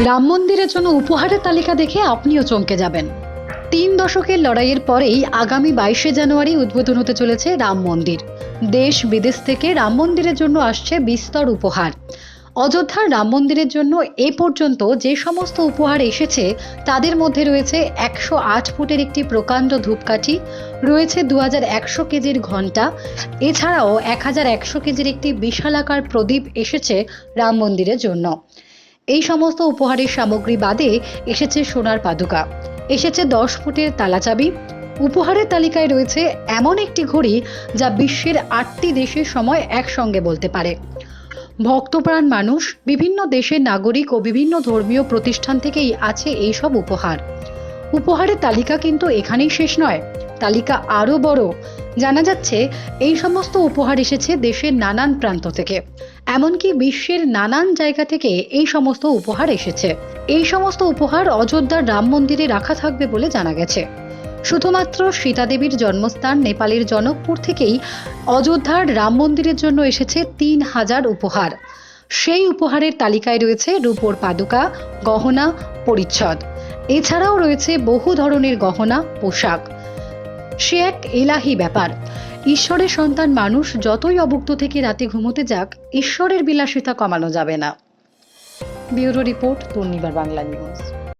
রাম মন্দিরের জন্য উপহারের তালিকা দেখে আপনিও চমকে যাবেন। তিন দশকের লড়াইয়ের পরেই আগামী বাইশে জানুয়ারি উদ্বোধন হতে চলেছে রাম মন্দির। দেশ বিদেশ থেকে রাম মন্দিরের জন্য আসছে বিস্তর উপহার। অযোধ্যার রাম মন্দিরের জন্য এ পর্যন্ত যে সমস্ত উপহার এসেছে, তাদের মধ্যে রয়েছে একশো আট ফুটের একটি প্রকাণ্ড ধূপকাঠি, রয়েছে দু হাজার একশো কেজির ঘণ্টা, এছাড়াও এক হাজার একশো কেজির একটি বিশালাকার প্রদীপ এসেছে রাম মন্দিরের জন্য। এই সমস্ত উপহারের সামগ্রী বাদে এসেছে সোনার পাদুকা। এসেছে দশ ফুটের তালাচাবি উপহারের তালিকায় রয়েছে এমন একটি ঘড়ি যা বিশ্বের আটটি দেশের সময় একসঙ্গে বলতে পারে। ভক্তপ্রাণ মানুষ, বিভিন্ন দেশের নাগরিক ও বিভিন্ন ধর্মীয় প্রতিষ্ঠান থেকেই আছে এই সব উপহার। উপহারের তালিকা কিন্তু এখানেই শেষ নয়। তালিকা আরও বড় জানা যাচ্ছে, এই সমস্ত উপহার এসেছে দেশের নানান প্রান্ত থেকে। এমনকি বিশ্বের নানান জায়গা থেকে এই সমস্ত উপহার এসেছে। এই সমস্ত উপহার অযোধ্যার রাম মন্দিরে রাখা থাকবে বলে জানা গেছে। শুধুমাত্র সীতাদেবীর জন্মস্থান নেপালের জনকপুর থেকেই অযোধ্যার রাম মন্দিরের জন্য এসেছে তিন হাজার উপহার। সেই উপহারের তালিকায় রয়েছে রূপোর পাদুকা, গহনা, পরিচ্ছদ। এছাড়াও রয়েছে বহু ধরনের গহনা, পোশাক। সে এক এলাহি ব্যাপার। ঈশ্বরের সন্তান মানুষ যতই অভুক্ত থেকে রাতে ঘুমোতে যাক, ঈশ্বরের বিলাসিতা কমানো যাবে না। Bureau report Durnibar Bangla news.